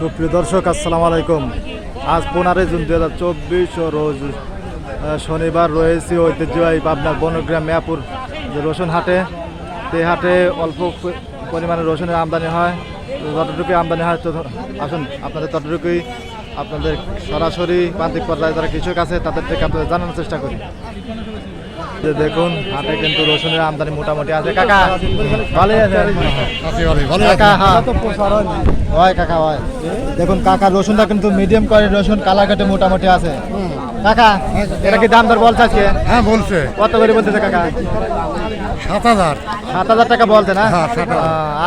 সুপ্রিয় দর্শক, আসসালামু আলাইকুম। আজ পনেরোই জুন দু হাজার চব্বিশ, রোজ শনিবার রয়েছে ঐতিহ্যবাহী পাবনার বনগ্রাম মেয়াপুর যে রসুন হাটে। সেই হাটে অল্প পরিমাণে রসুনের আমদানি হয়। যতটুকুই আমদানি হয় আসুন, আপনাদের ততটুকুই আপনাদের সরাসরি প্রান্তিক পর্যায়ে যারা কৃষক আছে তাদের থেকে আপনাদের জানানোর চেষ্টা করি। যে দেখুন হাতে কিন্তু রসুনের আমদানি মোটামুটি আছে। কাকা ভালোই আছে? কাকা হ্যাঁ। হয় কাকা হয়। দেখুন কাকা রসুনটা কিন্তু মিডিয়াম করে রসুন কালার কাটে মোটামুটি আছে। কাকা এটা কি দাম দর বলছে আজকে? হ্যাঁ বলছে। কত করে বলতেছে কাকা? সাত হাজার। সাত হাজার টাকা বলছে না? হ্যাঁ,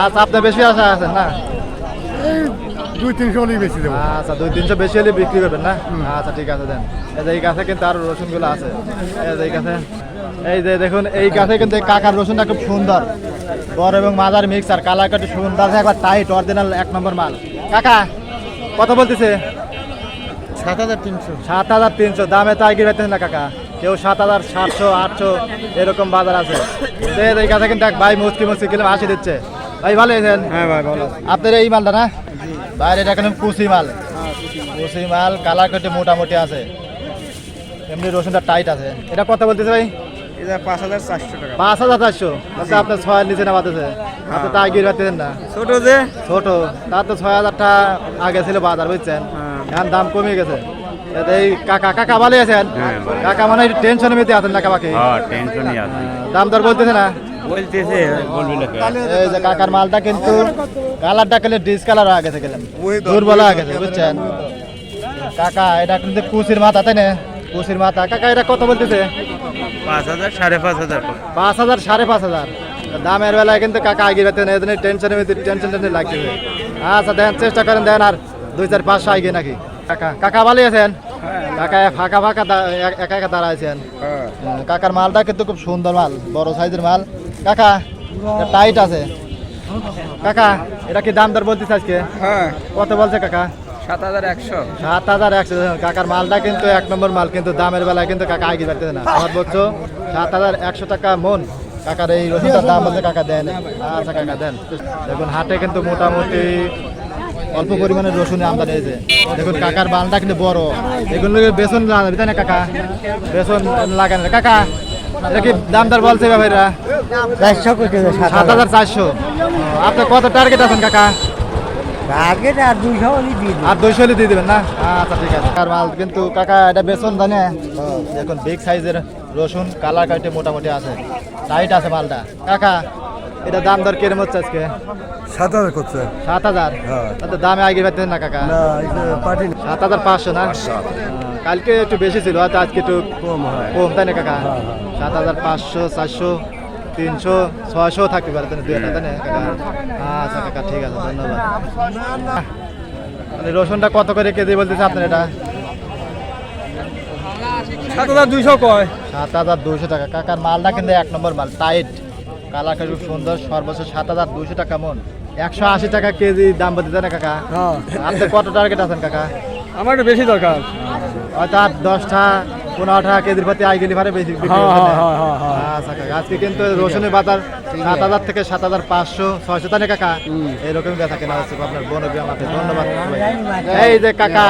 আচ্ছা আপনি বেশি আশা আছেন না? দুই তিনশো হলেই বেশি দেবো। আচ্ছা দুই তিনশো বেশি হলে বিক্রি করবেন না? আচ্ছা ঠিক আছে দেন। এই যে এই গাছে কিন্তু আরও রসুনগুলো আছে। এই যে এই গাছে এই যে দেখুন এই গাছে কিন্তু এই কাকার রসুনটা খুব সুন্দর। বড় এবং মাদার মিক্সার কালার কাটি সুন্দর। একবার টাইট অরিজিনাল এক নম্বর মাল। কাকা কত বলতেছে? সাত হাজার তিনশো। সাত হাজার তিনশো। দামে তো আগে পাইতেছেন না কাকা? কেউ সাত হাজার সাতশো আটশো এরকম বাজার আছে। এই কাছে কিন্তু এক ভাই মুচকি মুচকি কিলো হাসি দিচ্ছে। ভাই ভালো আছেন? হ্যাঁ ভাই ভালো আপনার এই মালটা না? বাইরে এটা কিন্তু কুচি মাল। কুচি মাল কালার কেটে মোটামুটি আছে। এমনি রসুনটা টাইট আছে। এটা কত বলতেছে ভাই? পাঁচ হাজার চারশো টাকা। পাঁচ হাজার চারশো? আচ্ছা আপনার ছয়ের নিচে না বাতেছে আপনি তা পাচ্ছেন না? ছোট যে? ছোট। তার তো ছয় হাজার টাকা আগে ছিল বাজার বুঝছেন? এখন দাম কমে গেছে। এই কাকা কাকা ভালো আছেন। কাকা মানে টেনশনের মধ্যে আছেন না কাকাকে হ্যাঁ দাম দর বলতেছে না? বলতেছে বলবি লোকে এই যে কাকার মালটা কিন্তু কালারটা খেলে ডিস কালার হয়ে গেছে গেলাম দুর্বল হয়ে গেছে বুঝছেন? কাকা এটা কিন্তু কুচির মাথা তাই না? কুচির মাথা। কাকা এটা কত বলতেছে? পাঁচ হাজার সাড়ে পাঁচ হাজার। পাঁচ হাজার সাড়ে পাঁচ হাজার। দামের বেলায় কিন্তু কাকা আগে পেতেন এই জন্য টেনশনের টেনশন টেনশন লাগতেছে আচ্ছা দেন চেষ্টা করেন দেন আর দুই চার পাঁচশো আগে নাকি। কাকা কাকা ভালো আছেন? কাকা ফাঁকা ফাঁকা একা একা দাঁড়াইছেন কাকার মালটা কিন্তু খুব সুন্দর মাল বড় সাইজের মাল। কাকা টাইট আছে। কাকা এটা কি দাম দর বলতেছে আজকে? হ্যাঁ। কত বলছে কাকা? সাত হাজার একশো। সাত হাজার একশো। কাকার মালটা কিন্তু এক নম্বর মাল কিন্তু দামের বেলায় কিন্তু কাকা আগে পারতেছে না। সর্বোচ্চ সাত হাজার একশো টাকা মন। কাকার এই রসুনটার দাম বলতে কাকা দেন। আচ্ছা কাকা দেন। দেখুন হাটে কিন্তু মোটামুটি অল্প পরিমাণে রসুন আমদানি হয়েছে। দেখুন কাকার মালটা কিন্তু বড়। এগুলো বেসন লাগাবে তাই না কাকা? বেসন লাগান কাকা কি দাম দর বলছে ব্যাপারীরা চারশো সাত হাজার। চারশো। আপনার কত টার্গেট আছেন কাকা? আগে আর দুইশো হলেই দিয়ে আর দুইশো হলে দিয়ে দিবেন না? আচ্ছা ঠিক আছে। আর মাল কিন্তু কাকা এটা বেসন জানে? দেখুন বিগ সাইজের রসুন কালার কাটে মোটামুটি আছে। টাইট আছে মালটা। কাকা এটা দাম দর কিরম হচ্ছে আজকে? সাত হাজার করছে। সাত হাজার? হ্যাঁ। তাতে দামে আগে পাচ্ছেন না কাকা? সাত হাজার পাঁচশো না? হ্যাঁ, কালকে একটু বেশি ছিল হয়তো আজকে একটু কম হয়। কম তাই না কাকা? সাত হাজার পাঁচশো চারশো তিনশো ছয়শো থাকতে পারে তাই না? দুই তাই না কাকা? আচ্ছা কাকা ঠিক আছে ধন্যবাদ। মানে রসুনটা কত করে কেজি বলতেছে আপনার এটা? সাত হাজার দুইশো কয়। সাত হাজার দুশো টাকা। কাকার মালটা কিন্তু এক নম্বর মাল টাইট কালার খুব সুন্দর সর্বোচ্চ সাত হাজার দুশো টাকা মন। একশো আশি টাকা কেজি দাম বলতে না কাকা? হ্যাঁ। আপনি কত টার্গেট আছেন কাকা? আমার একটু বেশি দরকার। হয়তো আর দশটা পনেরোটা কেজির প্রতি আই গেলি ভারে বেশি হ্যাঁ। হ্যাঁ, হ্যাঁ। আচ্ছা কাকা। আজকে কিন্তু রসুনের বাজার সাত হাজার থেকে সাত হাজার পাঁচশো ছয়শো। তাই না কাকা এরকমই ব্যথা কেনা হচ্ছে আপনার বনগ্রাম আছে ধন্যবাদ এই যে কাকা